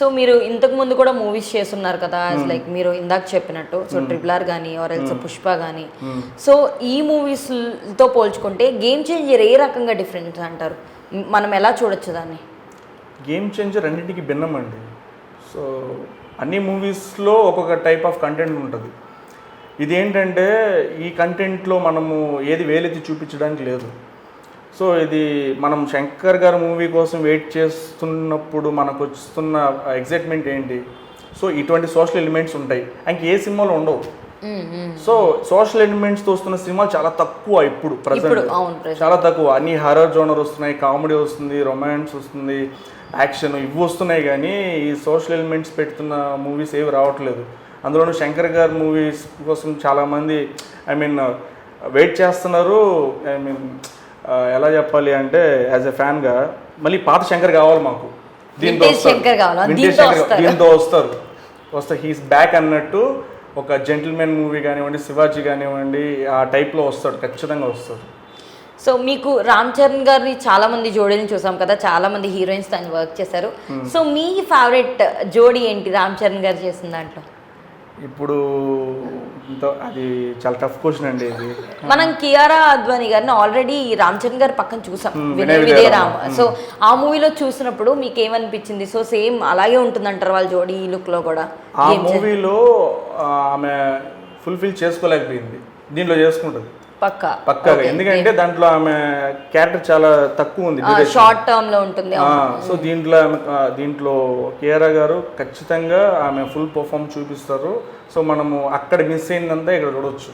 So మీరు ఇంతకు ముందు కూడా మూవీస్ చేస్తున్నారు కదా లైక్ మీరు ఇందాక చెప్పినట్టు సో ట్రిపుల్ ఆర్ కానీ ఆర్ ఎల్స్ పుష్ప కానీ సో ఈ మూవీస్తో పోల్చుకుంటే గేమ్ చేంజర్ ఏ రకంగా డిఫరెన్స్ అంటారు? మనం ఎలా చూడొచ్చు దాన్ని? గేమ్ చేంజర్ రెండింటికి భిన్నం అండి. సో అన్ని మూవీస్లో ఒక్కొక్క టైప్ ఆఫ్ కంటెంట్ ఉంటుంది. ఇది ఏంటంటే ఈ కంటెంట్లో మనము ఏది వేలెత్తి చూపించడానికి లేదు. సో ఇది మనం శంకర్ గారి మూవీ కోసం వెయిట్ చేస్తున్నప్పుడు మనకు వస్తున్న ఎగ్జైట్మెంట్ ఏంటి? సో ఇటువంటి సోషల్ ఎలిమెంట్స్ ఉంటాయి. ఇంక ఏ సినిమాలో ఉండవు. సో సోషల్ ఎలిమెంట్స్తో వస్తున్న సినిమాలు చాలా తక్కువ ఇప్పుడు ప్రజెంట్. చాలా తక్కువ. అన్ని హర్రర్ జోనర్ వస్తున్నాయి కామెడీ వస్తుంది రొమాన్స్ వస్తుంది యాక్షన్ ఇవి వస్తున్నాయి కానీ ఈ సోషల్ ఎలిమెంట్స్ పెడుతున్న మూవీస్ ఏవి రావట్లేదు. అందులోనూ శంకర్ గారి మూవీస్ కోసం చాలామంది ఐ మీన్ వెయిట్ చేస్తున్నారు. ఐ మీన్ ఎలా చెప్పాలి అంటే యాజ్ ఎ ఫ్యాన్గా మళ్ళీ పాత శంకర్ కావాలి మాకు. దీంతో. శంకర్ దీంతో వస్తారు. వస్తారు. వస్తే హీస్ బ్యాక్ అన్నట్టు ఒక జెంటిల్మెన్ మూవీ కానివ్వండి శివాజీ కానివ్వండి ఆ టైప్లో వస్తాడు ఖచ్చితంగా వస్తాడు. సో మీకు రామ్ చరణ్ గారి చాలా మంది జోడీని చూసాం కదా చాలా మంది హీరోయిన్స్ దాన్ని వర్క్ చేశారు సో మీ ఫేవరెట్ జోడీ ఏంటి రామ్ చరణ్ గారు చేసిన దాంట్లో? ఇప్పుడు ఇంత- అది చాలా టఫ్ క్వశ్చన్ అండి ఇది. మనం కియారా అద్వాని గారిని ఆల్రెడీ రామ్ చరణ్ గారి పక్కన చూసాం. వినయ్ విజయ రామ్. సో ఆ మూవీలో చూసినప్పుడు మీకు ఏమనిపించింది సో సేమ్ అలాగే ఉంటుందంటారు వాళ్ళ జోడీ ఈ లుక్లో కూడా. ఆ. మూవీలో ఆమె ఫుల్ఫిల్ చేసుకోలేకపోయింది. దీంట్లో చేసుకుంటుంది. పక్కా. పక్కాగా. ఎందుకంటే దాంట్లో ఆమె క్యారెక్టర్ చాలా తక్కువ ఉంది. షార్ట్ టర్మ్లో ఉంటుంది. సో దీంట్లో ఆమె ఆ, దీంట్లో కేరా గారు ఖచ్చితంగా ఆమె ఫుల్ పర్ఫామ్ చూపిస్తారు. సో మనము అక్కడ మిస్ అయిందంతా ఇక్కడ చూడొచ్చు.